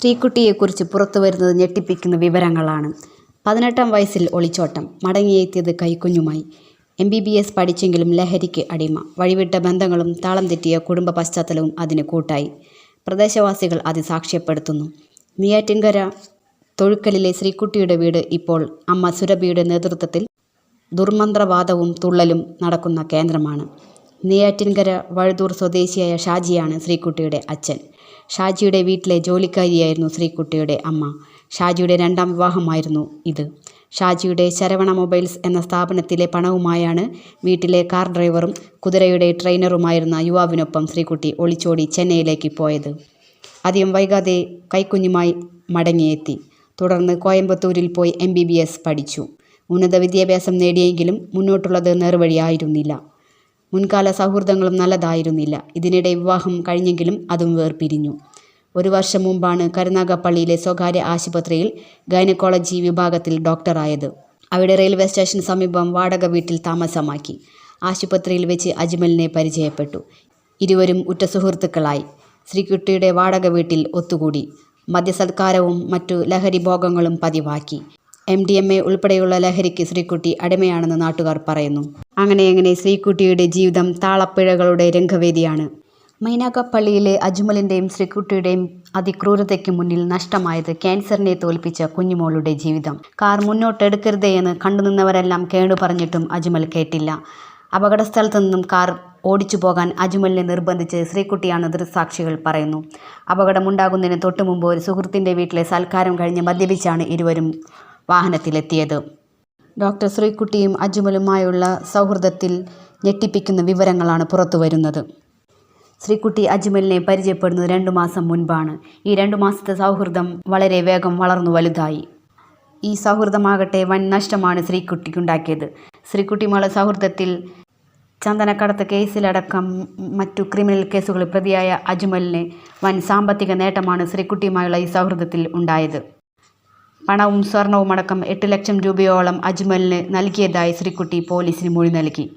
ശ്രീക്കുട്ടിയെക്കുറിച്ച് പുറത്തുവരുന്നത് ഞെട്ടിപ്പിക്കുന്ന വിവരങ്ങളാണ്. പതിനെട്ടാം വയസ്സിൽ ഒളിച്ചോട്ടം, മടങ്ങിയെത്തിയത് കൈക്കുഞ്ഞുമായി. എം. ബി. ബി. എസ് പഠിച്ചെങ്കിലും ലഹരിക്ക് അടിമ. വഴിവിട്ട ബന്ധങ്ങളും താളം തെറ്റിയ കുടുംബ പശ്ചാത്തലവും അതിന് കൂട്ടായി. പ്രദേശവാസികൾ അത് സാക്ഷ്യപ്പെടുത്തുന്നു. നെയ്യാറ്റിൻകര തൊഴുക്കലിലെ ശ്രീക്കുട്ടിയുടെ വീട് ഇപ്പോൾ അമ്മ സുരഭിയുടെ നേതൃത്വത്തിൽ ദുർമന്ത്രവാദവും തുള്ളലും നടക്കുന്ന കേന്ദ്രമാണ്. നെയ്യാറ്റിൻകര വഴുതൂർ സ്വദേശിയായ ഷാജിയാണ് ശ്രീക്കുട്ടിയുടെ അച്ഛൻ. ഷാജിയുടെ വീട്ടിലെ ജോലിക്കാരിയായിരുന്നു ശ്രീക്കുട്ടിയുടെ അമ്മ. ഷാജിയുടെ രണ്ടാം വിവാഹമായിരുന്നു ഇത്. ഷാജിയുടെ ശരവണ മൊബൈൽസ് എന്ന സ്ഥാപനത്തിലെ പണവുമായാണ് വീട്ടിലെ കാർ ഡ്രൈവറും കുതിരയുടെ ട്രെയിനറുമായിരുന്ന യുവാവിനൊപ്പം ശ്രീക്കുട്ടി ഒളിച്ചോടി ചെന്നൈയിലേക്ക് പോയത്. അധികം വൈകാതെ കൈക്കുഞ്ഞുമായി മടങ്ങിയെത്തി. തുടർന്ന് കോയമ്പത്തൂരിൽ പോയി എം. പഠിച്ചു. ഉന്നത വിദ്യാഭ്യാസം നേടിയെങ്കിലും മുന്നോട്ടുള്ളത് നേർവഴിയായിരുന്നില്ല. മുൻകാല സൗഹൃദങ്ങളും നല്ലതായിരുന്നില്ല. ഇതിനിടെ വിവാഹം കഴിഞ്ഞെങ്കിലും അതും വേർപിരിഞ്ഞു. ഒരു വർഷം മുമ്പാണ് കരുനാഗപ്പള്ളിയിലെ സ്വകാര്യ ആശുപത്രിയിൽ ഗൈനക്കോളജി വിഭാഗത്തിൽ ഡോക്ടറായത്. അവിടെ റെയിൽവേ സ്റ്റേഷന് സമീപം വാടക വീട്ടിൽ താമസമാക്കി. ആശുപത്രിയിൽ വെച്ച് അജ്മലിനെ പരിചയപ്പെട്ടു. ഇരുവരും ഉറ്റ സുഹൃത്തുക്കളായി. ശ്രീകുട്ടിയുടെ വാടക വീട്ടിൽ ഒത്തുകൂടി. മദ്യസത്കാരവും മറ്റു ലഹരി ഭോഗങ്ങളും പതിവാക്കി. എം. ഡി. എം. എ ഉൾപ്പെടെയുള്ള ലഹരിക്ക് ശ്രീക്കുട്ടി അടിമയാണെന്ന് നാട്ടുകാർ പറയുന്നു. അങ്ങനെ അങ്ങനെയങ്ങനെ ശ്രീക്കുട്ടിയുടെ ജീവിതം താളപ്പിഴകളുടെ രംഗവേദിയാണ്. മൈനാഗപ്പള്ളിയിലെ അജ്മലിന്റെയും ശ്രീക്കുട്ടിയുടെയും അതിക്രൂരതയ്ക്ക് മുന്നിൽ നഷ്ടമായത് ക്യാൻസറിനെ തോൽപ്പിച്ച കുഞ്ഞുമോളുടെ ജീവിതം. കാർ മുന്നോട്ടെടുക്കരുതേയെന്ന് കണ്ടുനിന്നവരെല്ലാം കേണു പറഞ്ഞിട്ടും അജ്മൽ കേട്ടില്ല. അപകടസ്ഥലത്തുനിന്നും കാർ ഓടിച്ചു പോകാൻ അജ്മലിനെ നിർബന്ധിച്ച് ശ്രീക്കുട്ടിയാണ് ദൃക്സാക്ഷികൾ പറയുന്നു. അപകടമുണ്ടാകുന്നതിന് തൊട്ടുമുമ്പ് ഒരു സുഹൃത്തിന്റെ വീട്ടിലെ സൽക്കാരം കഴിഞ്ഞ് മദ്യപിച്ചാണ് ഇരുവരും വാഹനത്തിലെത്തിയത്. ഡോക്ടർ ശ്രീക്കുട്ടിയും അജ്മലുമായുള്ള സൗഹൃദത്തിൽ ഞെട്ടിപ്പിക്കുന്ന വിവരങ്ങളാണ് പുറത്തു വരുന്നത് ശ്രീക്കുട്ടി അജ്മലിനെ പരിചയപ്പെടുന്നത് രണ്ടു മാസം മുൻപാണ്. ഈ രണ്ടു മാസത്തെ സൗഹൃദം വളരെ വേഗം വളർന്നു വലുതായി. ഈ സൗഹൃദമാകട്ടെ വൻ നഷ്ടമാണ് ശ്രീക്കുട്ടിക്കുണ്ടാക്കിയത്. ശ്രീക്കുട്ടിയുമായുള്ള സൗഹൃദത്തിൽ ചന്ദനക്കടത്ത് കേസിലടക്കം മറ്റു ക്രിമിനൽ കേസുകളിൽ പ്രതിയായ അജ്മലിനെ വൻ സാമ്പത്തിക നേട്ടമാണ് ശ്രീക്കുട്ടിയുമായുള്ള ഈ സൗഹൃദത്തിൽ ഉണ്ടായത്. പണവും സ്വർണവുമടക്കം എട്ട് ലക്ഷം രൂപയോളം അജ്മലിന് നൽകിയതായി ശ്രീക്കുട്ടി പോലീസിന് മൊഴി നൽകി.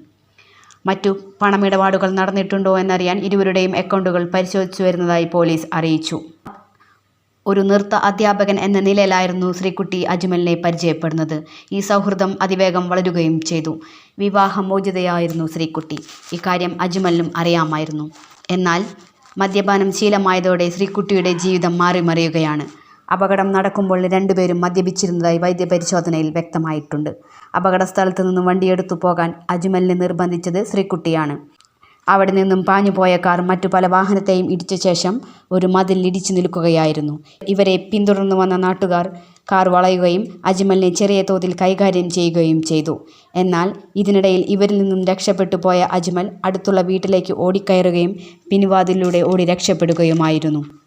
മറ്റു പണമിടപാടുകൾ നടന്നിട്ടുണ്ടോ എന്നറിയാൻ ഇരുവരുടെയും അക്കൗണ്ടുകൾ പരിശോധിച്ചു വരുന്നതായി പോലീസ് അറിയിച്ചു. ഒരു നൃത്ത അധ്യാപകൻ എന്ന നിലയിലായിരുന്നു ശ്രീക്കുട്ടി അജ്മലിനെ പരിചയപ്പെടുന്നത്. ഈ സൗഹൃദം അതിവേഗം വളരുകയും ചെയ്തു. വിവാഹമോചിതയായിരുന്നു ശ്രീക്കുട്ടി. ഇക്കാര്യം അജ്മലിനും അറിയാമായിരുന്നു. എന്നാൽ മദ്യപാനം ശീലമായതോടെ ശ്രീക്കുട്ടിയുടെ ജീവിതം മാറിമറിയുകയാണ്. അപകടം നടക്കുമ്പോൾ രണ്ടുപേരും മദ്യപിച്ചിരുന്നതായി വൈദ്യപരിശോധനയിൽ വ്യക്തമായിട്ടുണ്ട്. അപകടസ്ഥലത്തുനിന്നും വണ്ടിയെടുത്തു പോകാൻ അജ്മലിനെ നിർബന്ധിച്ചത് ശ്രീക്കുട്ടിയാണ്. അവിടെ നിന്നും പാഞ്ഞുപോയ കാർ മറ്റു പല വാഹനത്തെയും ഇടിച്ച ശേഷം ഒരു മതിൽ ഇടിച്ചു നിൽക്കുകയായിരുന്നു. ഇവരെ പിന്തുടർന്നു വന്ന നാട്ടുകാർ കാർ വളയുകയും അജ്മലിനെ ചെറിയ തോതിൽ കൈകാര്യം ചെയ്യുകയും ചെയ്തു. എന്നാൽ ഇതിനിടയിൽ ഇവരിൽ നിന്നും രക്ഷപ്പെട്ടു പോയ അജ്മൽ അടുത്തുള്ള വീട്ടിലേക്ക് ഓടിക്കയറുകയും പിൻവാതിലൂടെ ഓടി രക്ഷപ്പെടുകയുമായിരുന്നു.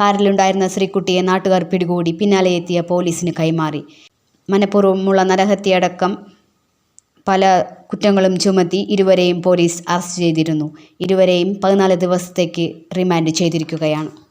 കാറിലുണ്ടായിരുന്ന ശ്രീക്കുട്ടിയെ നാട്ടുകാർ പിടികൂടി പിന്നാലെ എത്തിയ പോലീസിന് കൈമാറി. മനഃപൂർവമുള്ള നരഹത്യയടക്കം പല കുറ്റങ്ങളും ചുമത്തി ഇരുവരെയും പോലീസ് അറസ്റ്റ് ചെയ്തിരുന്നു. ഇരുവരെയും പതിനാല് ദിവസത്തേക്ക് റിമാൻഡ് ചെയ്തിരിക്കുകയാണ്.